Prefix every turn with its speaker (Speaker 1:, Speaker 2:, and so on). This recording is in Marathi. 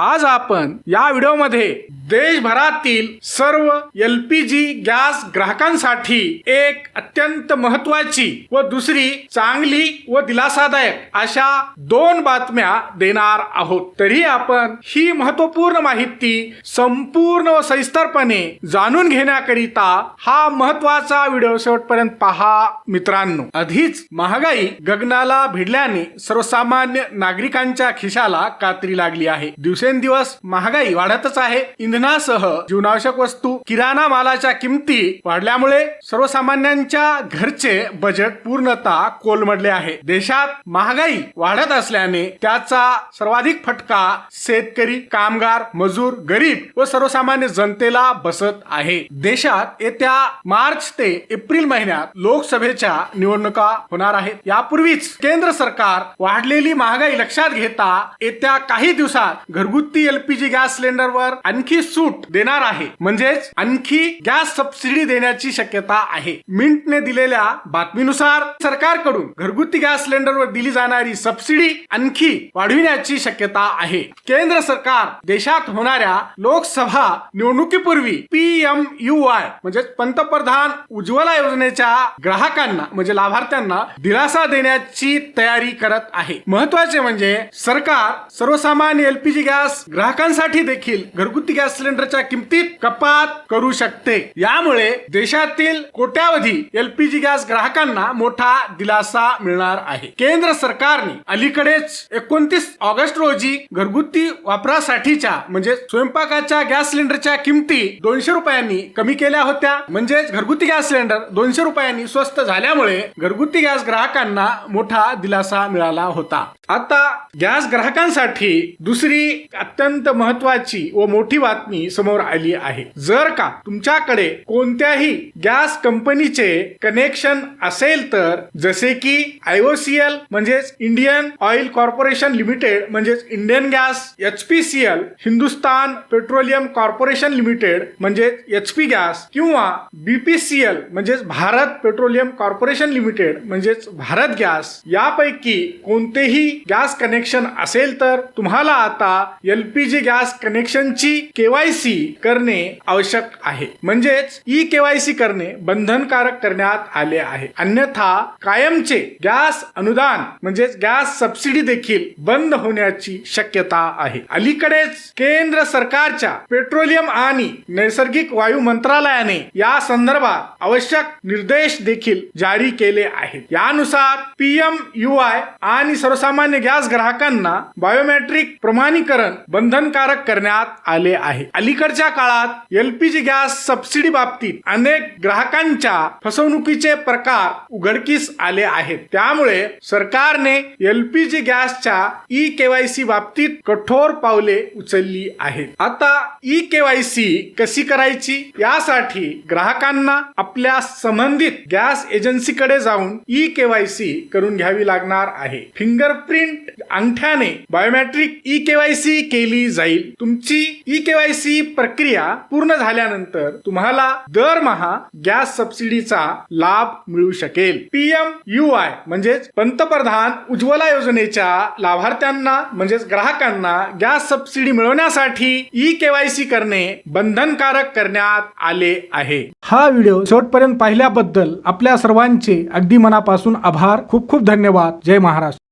Speaker 1: आज आपण या व्हिडिओमध्ये देशभरातील सर्व एल पी जी गॅस ग्राहकांसाठी एक अत्यंत महत्वाची व दुसरी चांगली व दिलासादायक अशा दोन बातम्या देणार आहोत. तरी आपण ही महत्त्वपूर्ण माहिती संपूर्ण व सविस्तरपणे जाणून घेण्याकरिता हा महत्त्वाचा व्हिडिओ शेवटपर्यंत पहा मित्रांनो. आधीच महागाई गगनाला भिडल्याने सर्वसामान्य नागरिकांच्या खिशाला कात्री लागली आहे. दिवसेंदिवस महागाई वाढतच आहे. इंधनासह जीवनावश्यक वस्तू किराणा मालाच्या किमती वाढल्यामुळे सर्वसामान्यांच्या घरचे बजेट पूर्णतः कोलमडले आहे. देशात महागाई वाढत असल्याने त्याचा सर्वाधिक फटका शेतकरी कामगार मजूर गरीब व सर्वसामान्य जनतेला बसत आहे. देशात येत्या मार्च ते एप्रिल महिन्यात लोकसभेच्या निवडणुका होणार आहेत. यापूर्वीच केंद्र सरकार वाढलेली महागाई लक्षात घेता येत्या काही दिवसात घरगुती एलपीजी गॅस सिलेंडरवर आणखी सूट देणार आहे. म्हणजेच आणखी गॅस सबसिडी देण्याची शक्यता आहे. मिंटने दिलेल्या बातमीनुसार सरकारकडून घरगुती गॅस सिलेंडरवर दिली जाणारी सबसिडी आणखी वाढविण्याची शक्यता आहे. केंद्र सरकार देशात होणाऱ्या लोकसभा निवडणुकीपूर्वी पी एम यू आय म्हणजे पंतप्रधान उज्ज्वला योजनेच्या ग्राहकांना म्हणजे लाभार्थ्यांना दिलासा देण्याची तयारी करत आहे. महत्त्वाचे म्हणजे सरकार सर्वसामान्य एलपीजी गॅस ग्राहकांसाठी देखील घरगुती गॅस सिलेंडरच्या किमतीत कपात करू शकते. यामुळे देशातील कोट्यावधी एलपीजी गॅस ग्राहकांना मोठा दिलासा मिळणार आहे. केंद्र सरकारने अलीकडेच एकोणतीस ऑगस्ट रोजी घरगुती वापरासाठीच्या म्हणजे स्वयंपाकाच्या गॅस सिलेंडरच्या किमती दोनशे रुपयांनी कमी केल्या होत्या. म्हणजेच घरगुती गॅस सिलेंडर दोनशे रुपयांनी स्वस्त झाल्यामुळे घरगुती गॅस ग्राहकांना मोठा दिलासा मिळाला होता. आता गॅस ग्राहकांसाठी दुसरी अत्यंत महत्वाची व मोठी बातमी समोर आली आहे. जर का तुमच्याकडे कोणत्याही गॅस कंपनीचे कनेक्शन असेल तर जसे की आयओसीएल म्हणजेच इंडियन ऑइल कॉर्पोरेशन लिमिटेड म्हणजेच Indian gas H P C L Hindustan petroleum corporation limited म्हणजेच एच पी गॅस किंवा बीपीसीएल म्हणजेच भारत पेट्रोलियम कॉर्पोरेशन लिमिटेड म्हणजेच भारत गॅस यापैकी कोणतेही गॅस कनेक्शन असेल तर तुम्हाला आता एलपीजी गॅस कनेक्शनची केवायसी करणे आवश्यक आहे. म्हणजेच ई केवायसी करणे बंधनकारक करण्यात आले आहे. अन्यथा कायमचे गॅस अनुदान म्हणजेच गॅस सबसिडी देखील बंद होण्याची शक्यता आहे. अलीकडेच केंद्र सरकारच्या पेट्रोलियम आणि नैसर्गिक वायू मंत्रालयाने या संदर्भात आवश्यक निर्देश देखील जारी केले आहेत. यानुसार पीएम यू आय आणि सर्वसामान्य गॅस ग्राहकांना बायोमेट्रिक प्रमाणीकरण बंधनकारक करण्यात आले आहे. अलीकडच्या काळात एलपीजी गॅस सबसिडी बाबतीत अनेक ग्राहकांच्या फसवणुकीचे प्रकार उघडकीस आले आहेत. त्यामुळे सरकारने एलपीजी गॅसच्या ई केवायसी बाबतीत कठोर पावले उचलली आहेत. आता ई केवायसी कशी करायची? यासाठी ग्राहकांना आपल्या संबंधित गॅस एजन्सीकडे जाऊन ई केवायसी करून घ्यावी लागणार आहे. फिंगर फिंगरप्रिंट अंगठ्याने बायोमॅट्रिक ई केवायसी केली जाईल. तुमची ई केवायसी प्रक्रिया पूर्ण झाल्यानंतर तुम्हाला दरमहा गॅस सबसिडीचा लाभ मिळू शकेल. पीएम यू आय म्हणजेच पंतप्रधान उज्ज्वला योजनेच्या लाभार्थ्यांना म्हणजेच ग्राहकांना गॅस सबसिडी मिळवण्यासाठी ई केवायसी करणे बंधनकारक करण्यात आले आहे. हा व्हिडिओ शेवटपर्यंत पाहिल्याबद्दल आपल्या सर्वांचे अगदी मनापासून आभार. खूप खूप धन्यवाद. जय महाराष्ट्र.